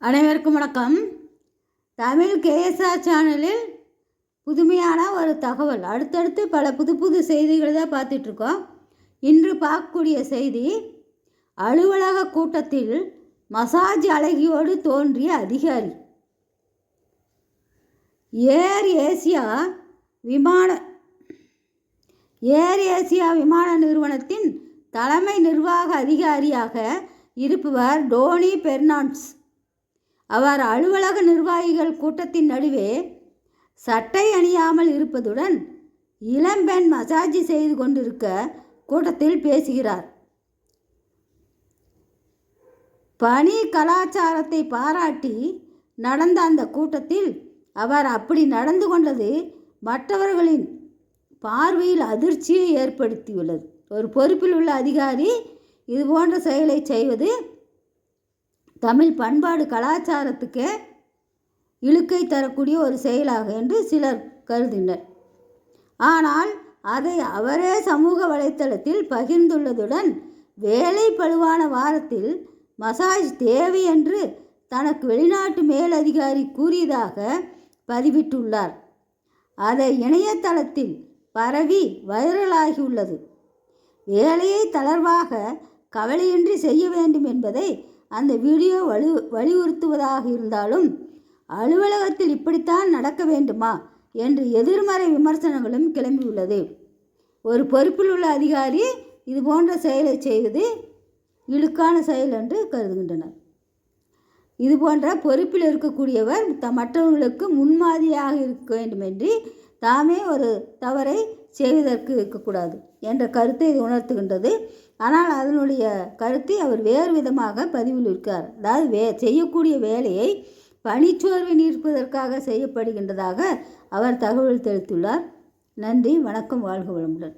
அனைவருக்கும் வணக்கம். தமிழ் கேஎஸ்ஆர் சேனலில் புதுமையான ஒரு தகவல். அடுத்தடுத்து பல புது புது செய்திகளை தான் பார்த்துட்ருக்கோம். இன்று பார்க்கக்கூடிய செய்தி அலுவலக கூட்டத்தில் மசாஜ் அழகியோடு தோன்றிய அதிகாரி. ஏர் ஏசியா விமான ஏர் ஏசியா விமான நிறுவனத்தின் தலைமை நிர்வாக அதிகாரியாக இருப்பவர் டோனி பெர்னான்ஸ். அவர் அலுவலக நிர்வாகிகள் கூட்டத்தின் நடுவே சட்டை அணியாமல் இருப்பதுடன் இளம்பெண் மசாஜ் செய்து கொண்டிருக்க கூட்டத்தில் பேசுகிறார். பணி கலாச்சாரத்தை பாராட்டி நடந்த அந்த கூட்டத்தில் அவர் அப்படி நடந்து கொண்டது மற்றவர்களின் பார்வையில் அதிர்ச்சியை ஏற்படுத்தியுள்ளது. ஒரு பொறுப்பில் உள்ள அதிகாரி இது போன்ற செயலை செய்வது தமிழ் பண்பாடு கலாச்சாரத்துக்கு இழுக்கை தரக்கூடிய ஒரு செயலாக என்று சிலர் கருதினர் ஆனால் அதை அவரே சமூக வலைத்தளத்தில் பகிர்ந்துள்ளதுடன் வேலை பழுவான வாரத்தில் மசாஜ் தேவை என்று தனக்கு வெளிநாட்டு மேலதிகாரி கூறியதாக பதிவிட்டுள்ளார். அதை இணையதளத்தில் பரவி வைரலாகியுள்ளது. வேலையை தளர்வாக கவலையின்றி செய்ய வேண்டும் என்பதை அந்த வீடியோ வலு வலியுறுத்துவதாக இருந்தாலும் அலுவலகத்தில் இப்படித்தான் நடக்க வேண்டுமா என்று எதிர்மறை விமர்சனங்களும் கிளம்பியுள்ளது. ஒரு பொறுப்பில் உள்ள அதிகாரி இது போன்ற செயலை செய்வது இழுக்கான செயல் என்று கருதுகின்றனர். இது போன்ற பொறுப்பில் இருக்கக்கூடியவர் த மற்றவர்களுக்கு முன்மாதிரியாக இருக்க வேண்டுமென்றி தாமே ஒரு தவறை செய்வதற்கு இருக்கக்கூடாது என்ற கருத்தை இது உணர்த்துகின்றது. ஆனால் அதனுடைய கருத்தை அவர் வேறு விதமாக பதிவில் இருக்கார் அதாவது வே செய்யக்கூடிய வேலையை பனிச்சோர்வை நீர்ப்பதற்காக செய்யப்படுகின்றதாக அவர் தகவல் தெரிவித்துள்ளார். நன்றி வணக்கம் வாழ்க வளமுடன்.